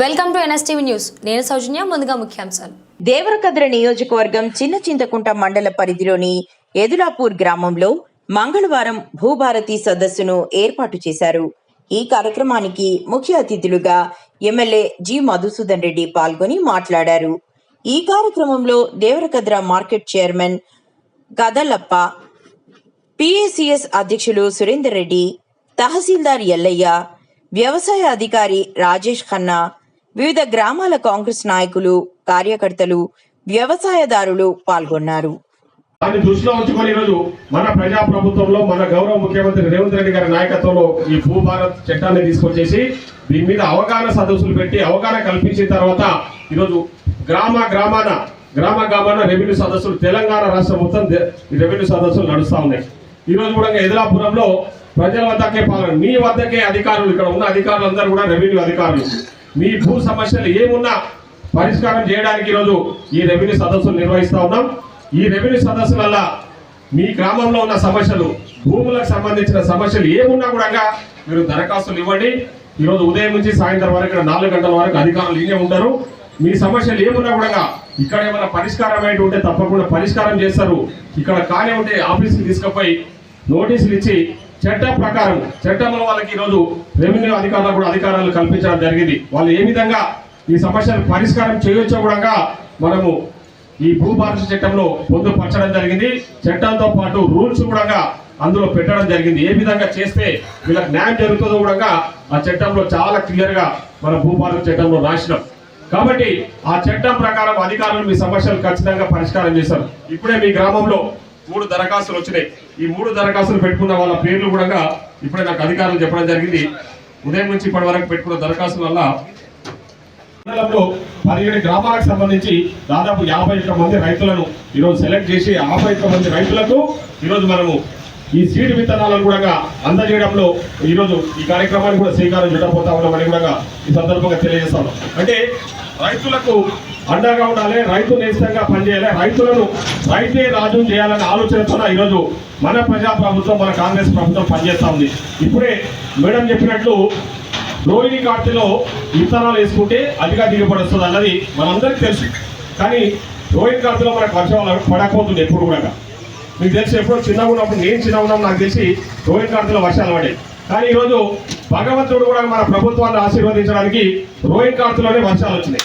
Welcome to NSTV news. నేను సౌజన్య ముందుగా ముఖ్యాంశాలు. దేవరకద్ర నియోజకవర్గం చిన్న చింతకుంట మండల పరిధిలోని ఎదులాపూర్ గ్రామంలో మంగళవారం భూభారతి సదస్సును ఏర్పాటు చేశారు. ఈ కార్యక్రమానికి ముఖ్య అతిథులుగా ఎమ్మెల్యే జి మధుసూదన్ రెడ్డి పాల్గొని మాట్లాడారు. ఈ కార్యక్రమంలో Devarakadra market chairman Gadalappa PACS అధ్యక్షులు సురేందర్ రెడ్డి తహసీల్దార్ ఎల్లయ్య వ్యవసాయ అధికారి రాజేష్ ఖన్నా వివిధ గ్రామాల కాంగ్రెస్ నాయకులు కార్యకర్తలు వ్యవసాయదారులు పాల్గొన్నారు. దాన్ని దృష్టిలో ఉంచుకొని ఈరోజు మన ప్రజా ప్రభుత్వంలో మన గౌరవ ముఖ్యమంత్రి రేవంత్ రెడ్డి గారి నాయకత్వంలో ఈ భూభారత్ చట్టాన్ని తీసుకొచ్చేసి దీని మీద అవగాహన సదస్సులు పెట్టి అవగాహన కల్పించిన తర్వాత ఈరోజు గ్రామ గ్రామాన గ్రామ గ్రామాన రెవెన్యూ సదస్సులు తెలంగాణ రాష్ట్రం మొత్తం రెవెన్యూ సదస్సులు నడుస్తూ ఉన్నాయి. ఈరోజు కూడా ఎదిలాపురంలో ప్రజల వద్దకే పాలన మీ వద్దకే అధికారులు ఇక్కడ ఉన్న అధికారులందరూ కూడా రెవెన్యూ అధికారులు. మీ భూ సమస్యలు ఏమున్నా పరిష్కారం చేయడానికి ఈరోజు ఈ రెవెన్యూ సదస్సులు నిర్వహిస్తా ఉన్నాం. ఈ రెవెన్యూ సదస్సుల వల్ల మీ గ్రామంలో ఉన్న సమస్యలు భూములకు సంబంధించిన సమస్యలు ఏమున్నా కూడా మీరు దరఖాస్తులు ఇవ్వండి. ఈరోజు ఉదయం నుంచి సాయంత్రం వరకు ఇక్కడ నాలుగు గంటల వరకు అధికారులు ఇనే ఉంటారు. మీ సమస్యలు ఏమున్నా కూడా ఇక్కడ ఏమైనా పరిష్కారం ఉంటే తప్పకుండా పరిష్కారం చేస్తారు. ఇక్కడ కానే ఉంటే ఆఫీస్కి తీసుకుపోయి నోటీసులు ఇచ్చి చట్టం ప్రకారం చట్టంలో వాళ్ళకి ఈరోజు రెవెన్యూ అధికారులకు కూడా అధికారాలు కల్పించడం జరిగింది. వాళ్ళు ఏ విధంగా ఈ సమస్యలు పరిష్కారం చేయొచ్చో కూడా మనము ఈ భూభారత చట్టంలో పొందుపరచడం జరిగింది. చట్టంతో పాటు రూల్స్ కూడా అందులో పెట్టడం జరిగింది. ఏ విధంగా చేస్తే వీళ్ళకి న్యాయం జరుగుతుందో కూడా ఆ చట్టంలో చాలా క్లియర్గా మన భూభారత చట్టంలో రాసినాం. కాబట్టి ఆ చట్టం ప్రకారం అధికారులు మీ సమస్యలు ఖచ్చితంగా పరిష్కారం చేశారు ఇప్పుడే మీ గ్రామంలో మూడు దరఖాస్తులు వచ్చినాయి. ఈ మూడు దరఖాస్తులు పెట్టుకున్న వాళ్ళ పేర్లు కూడా ఇప్పుడే నాకు అధికారులు చెప్పడం జరిగింది. ఉదయం నుంచి ఇప్పటి వరకు పెట్టుకున్న దరఖాస్తుల వల్ల మండలంలో పదిహేడు గ్రామాలకు సంబంధించి దాదాపు యాభై ఒక్క మంది రైతులను ఈరోజు సెలెక్ట్ చేసి యాభై ఒక్క మంది రైతులకు ఈరోజు మనము ఈ సీడ్ విత్తనాలను కూడా అందజేయడంలో ఈరోజు ఈ కార్యక్రమాన్ని కూడా శ్రీకారం చుట్టబోతా ఉన్నామని కూడా ఈ సందర్భంగా తెలియజేస్తాం అంటే రైతులకు అండగా ఉండాలి రైతు నేస్తంగా పనిచేయాలి రైతులను రైతే రాజు చేయాలనే ఆలోచనతో ఈరోజు మన ప్రజా ప్రభుత్వం మన కాంగ్రెస్ ప్రభుత్వం పనిచేస్తూ ఉంది. ఇప్పుడే మేడం చెప్పినట్లు రోహిణి కార్తెలో విత్తనాలు వేసుకుంటే అధిక దిగుబడి వస్తుంది అన్నది మనందరికీ తెలుసు. కానీ రోహిణి కార్తెలో మనకు వర్షం పడకపోతుంది ఎప్పుడు కూడా. మీకు తెలిసి ఎప్పుడో చిన్నగా ఉన్నప్పుడు నేను చిన్నగా ఉన్నాం నాకు తెలిసి రోహిణి కార్తెలో వర్షాలు పడేవి కానీ ఈరోజు భగవంతుడు కూడా మన ప్రభుత్వాన్ని ఆశీర్వదించడానికి రోహిత్ కార్తులోనే వర్షాలు వచ్చినాయి.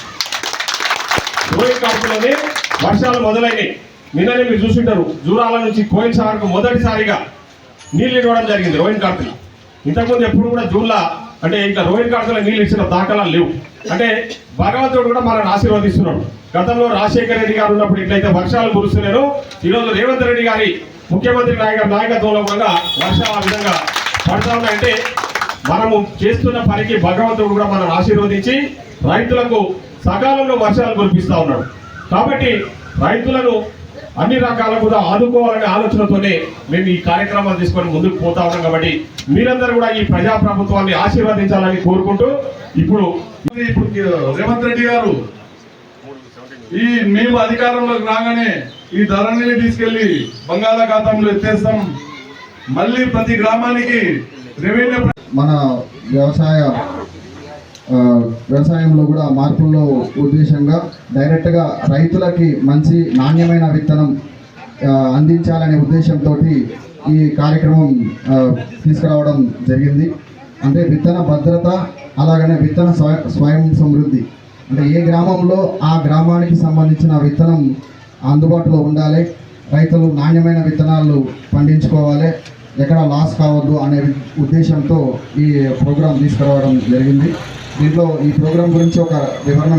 రోహిత్ కార్తులోనే వర్షాలు మొదలైనవి నిన్ననే మీరు చూసింటారు జూరాల నుంచి కోయిన్సాగర్కు మొదటిసారిగా నీళ్ళు ఇవ్వడం జరిగింది రోహిత్ కార్తులు. ఇంతకుముందు ఎప్పుడు కూడా జూన్లో అంటే ఇంకా రోహిత్ కార్తెలో నీళ్ళు ఇచ్చిన దాఖలాలు లేవు. అంటే భగవంతుడు కూడా మనల్ని ఆశీర్వదిస్తున్నాడు. గతంలో రాజశేఖర రెడ్డి గారు ఉన్నప్పుడు ఇట్లయితే వర్షాలు కురుస్తున్నారో ఈరోజు రేవంత్ రెడ్డి గారి ముఖ్యమంత్రి నాయక నాయకత్వంలో కూడా వర్షాలు ఆ విధంగా పడతా ఉన్నాయంటే మనము చేస్తున్న పనికి భగవంతుడు కూడా మనల్ని ఆశీర్వదించి రైతులకు సకాలంలో వర్షాలు కురిపిస్తూ ఉన్నాడు. కాబట్టి రైతులను అన్ని రకాల కూడా ఆదుకోవాలనే ఆలోచనతోనే మేము ఈ కార్యక్రమాలు తీసుకొని ముందుకు పోతా ఉన్నాం కాబట్టి మీరందరూ కూడా ఈ ప్రజా ప్రభుత్వాన్ని ఆశీర్వదించాలని కోరుకుంటూ ఇప్పుడు ఇప్పుడు రేవంత్ రెడ్డి గారు ఈ మేము అధికారంలోకి రాగానే ఈ ధరణిని తీసుకెళ్ళి బంగాళాఖాతంలో ఎత్తేస్తాం. మళ్ళీ ప్రతి గ్రామానికి రెవెన్యూ మన వ్యవసాయ వ్యవసాయంలో కూడా మార్పుల్లో ఉద్దేశంగా డైరెక్ట్గా రైతులకి మంచి నాణ్యమైన విత్తనం అందించాలనే ఉద్దేశంతో ఈ కార్యక్రమం తీసుకురావడం జరిగింది. అంటే విత్తన భద్రత అలాగనే విత్తన స్వయ స్వయం సమృద్ధి. అంటే ఏ గ్రామంలో ఆ గ్రామానికి సంబంధించిన విత్తనం అందుబాటులో ఉండాలి రైతులు నాణ్యమైన విత్తనాలు పండించుకోవాలి ఎక్కడ లాస్ కావద్దు అనే ఉద్దేశంతో ఈ ప్రోగ్రాం తీసుకురావడం జరిగింది. దీంట్లో ఈ ప్రోగ్రాం గురించి ఒక వివరణ